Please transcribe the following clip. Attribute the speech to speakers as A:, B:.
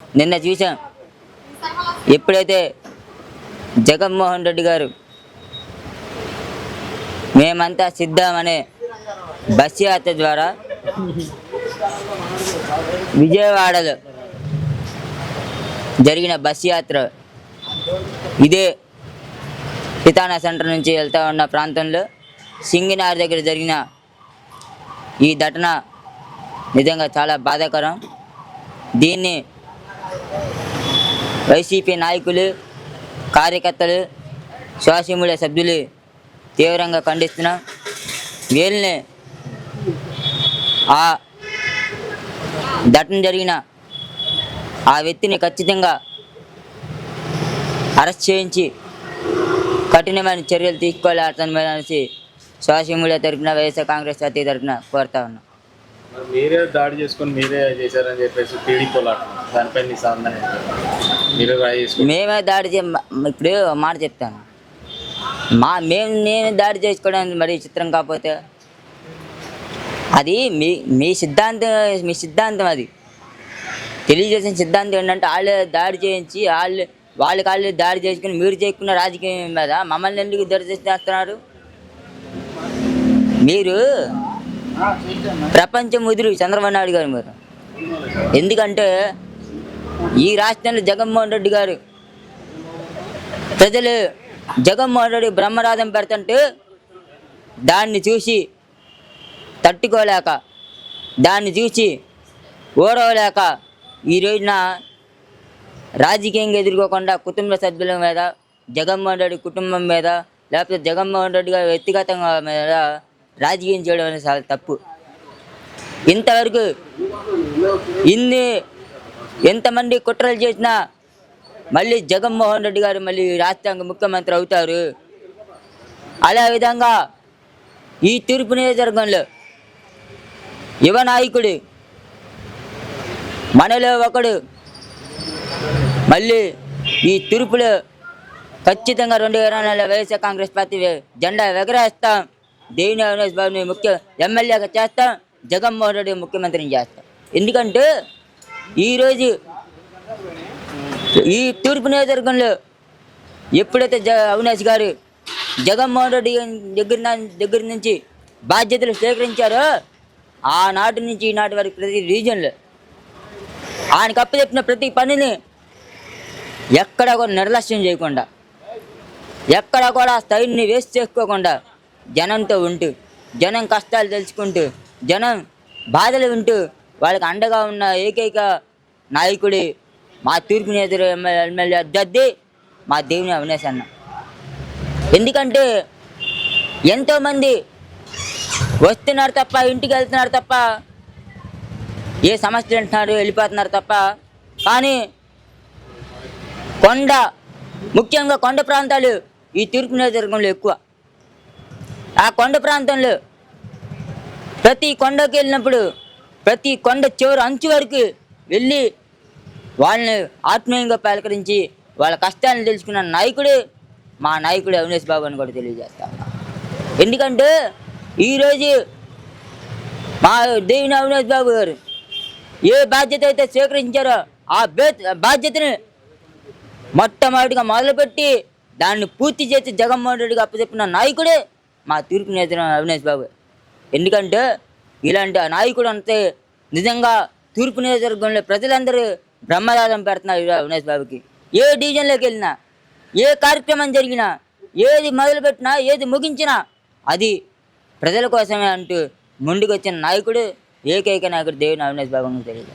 A: నిన్న చూసాం ఎప్పుడైతే జగన్మోహన్ రెడ్డి గారు మేమంతా సిద్ధమనే బస్ యాత్ర ద్వారా విజయవాడలో జరిగిన బస్ యాత్ర ఇదే పితానా సెంటర్ నుంచి వెళ్తా ఉన్న ప్రాంతంలో సింగినార్ దగ్గర జరిగిన ఈ ఘటన నిజంగా చాలా బాధాకరం. దీన్ని వైసీపీ నాయకులు కార్యకర్తలు సోషల్ సభ్యులు తీవ్రంగా ఖండిస్తున్నాం వీళ్ళని ఆ ఘటన జరిగిన ఆ వ్యక్తిని ఖచ్చితంగా అరెస్ట్ చేయించి కఠినమైన చర్యలు తీసుకోవాలి అతని మీద అనేసి సోషల్ మీడియా తరఫున వైఎస్ఆర్ కాంగ్రెస్ పార్టీ తరఫున కోరుతా ఉన్నాం.
B: మరి మీరే దాడి చేసుకొని మీరే చేశారని చెప్పేసి టీడీపీ దానిపై నీ మీరే
A: మేమే దాడి చే ఇప్పుడు మాట చెప్తాను. మా మేము నేను దాడి చేసుకోవడానికి మరి చిత్రం కాకపోతే అది మీ మీ సిద్ధాంతం మీ సిద్ధాంతం అది. తెలియజేసిన సిద్ధాంతం ఏంటంటే వాళ్ళే దాడి చేయించి వాళ్ళు వాళ్ళ కాళ్ళు దాడి చేసుకుని మీరు చేసుకున్న రాజకీయం మీద మమ్మల్ని ఎందుకు దాడి చేస్తున్నారు మీరు ప్రపంచం ముదురు చంద్రబాబు నాయుడు గారు మీరు. ఎందుకంటే ఈ రాష్ట్రంలో జగన్మోహన్ రెడ్డి గారు ప్రజలు జగన్మోహన్ రెడ్డి బ్రహ్మరాధం పెడుతుంటే దాన్ని చూసి తట్టుకోలేక దాన్ని చూసి ఓడవలేక ఈ రోజున రాజకీయంగా ఎదుర్కోకుండా కుటుంబ సభ్యుల మీద జగన్మోహన్ రెడ్డి కుటుంబం మీద లేకపోతే జగన్మోహన్ రెడ్డి గారి వ్యక్తిగతంగా మీద రాజకీయం చేయడం అనేది చాలా తప్పు. ఇంతవరకు ఇన్ని ఎంతమంది కుట్రలు చేసినా మళ్ళీ జగన్మోహన్ రెడ్డి గారు మళ్ళీ రాష్ట్రానికి ముఖ్యమంత్రి అవుతారు. అదే విధంగా ఈ తూర్పు నియోజకవర్గంలో యువ నాయకుడు మనలో ఒకడు మళ్ళీ ఈ తూర్పులో ఖచ్చితంగా రెండు వేల వైఎస్ఆర్ కాంగ్రెస్ పార్టీ జెండా ఎగరేస్తాం దేవిని అవినాష్ బాబుని ముఖ్య ఎమ్మెల్యేగా చేస్తాం జగన్మోహన్ రెడ్డి ముఖ్యమంత్రిని చేస్తాం. ఎందుకంటే ఈరోజు ఈ తూర్పు నియోజకవర్గంలో ఎప్పుడైతే జ అవినాష్ గారు జగన్మోహన్ రెడ్డి దగ్గర దగ్గర నుంచి బాధ్యతలు స్వీకరించారో ఆనాటి నుంచి ఈనాటి వరకు ప్రతి రీజన్లో ఆయనకు అప్పచెప్పిన ప్రతి పనిని ఎక్కడ కూడా నిర్లక్ష్యం చేయకుండా ఎక్కడ కూడా స్థాయిని వేస్ట్ చేసుకోకుండా జనంతో ఉంటూ జనం కష్టాలు తెలుసుకుంటూ జనం బాధలు వింటూ వాళ్ళకి అండగా ఉన్న ఏకైక నాయకుడి మా తూర్పు నేతలు ఎమ్మెల్యే ఎమ్మెల్యే అభ్యర్థి మా దేవుని అవినేష్ అన్న. ఎందుకంటే ఎంతోమంది వస్తున్నారు తప్ప ఇంటికి వెళ్తున్నారు తప్ప ఏ సమస్యలు వింటున్నారు వెళ్ళిపోతున్నారు తప్ప కానీ కొండ ముఖ్యంగా కొండ ప్రాంతాలు ఈ తూర్పు నియోజకవర్గంలో ఎక్కువ. ఆ కొండ ప్రాంతంలో ప్రతి కొండకి వెళ్ళినప్పుడు ప్రతి కొండ చివరి అంచు వరకు వెళ్ళి వాళ్ళని ఆత్మీయంగా పలకరించి వాళ్ళ కష్టాలను తెలుసుకున్న నాయకుడే మా నాయకుడు అవినేష్ బాబు అని కూడా తెలియజేస్తా ఎందుకంటే ఈరోజు మా దేవిని అవినేష్ బాబు గారు ఏ బాధ్యత అయితే స్వీకరించారో ఆ బాధ్యతని మొట్టమొదటిగా మొదలుపెట్టి దాన్ని పూర్తి చేసి జగన్మోహన్ రెడ్డికి అప్పచెప్పిన నాయకుడే మా తూర్పు నేత అవినేష్ బాబు. ఎందుకంటే ఇలాంటి ఆ నాయకుడు అంతే నిజంగా తూర్పు నియోజకవర్గంలో ప్రజలందరూ బ్రహ్మదాదం పెడుతున్నారు అవినాష్ అవినేష్ బాబుకి. ఏ డివిజన్లోకి వెళ్ళినా ఏ కార్యక్రమం జరిగినా ఏది మొదలుపెట్టినా ఏది ముగించినా అది ప్రజల కోసమే అంటూ ముందుకు వచ్చిన నాయకుడు ఏకైక నాయకుడు దేవుని అవినేష్ బాబు తెలియదు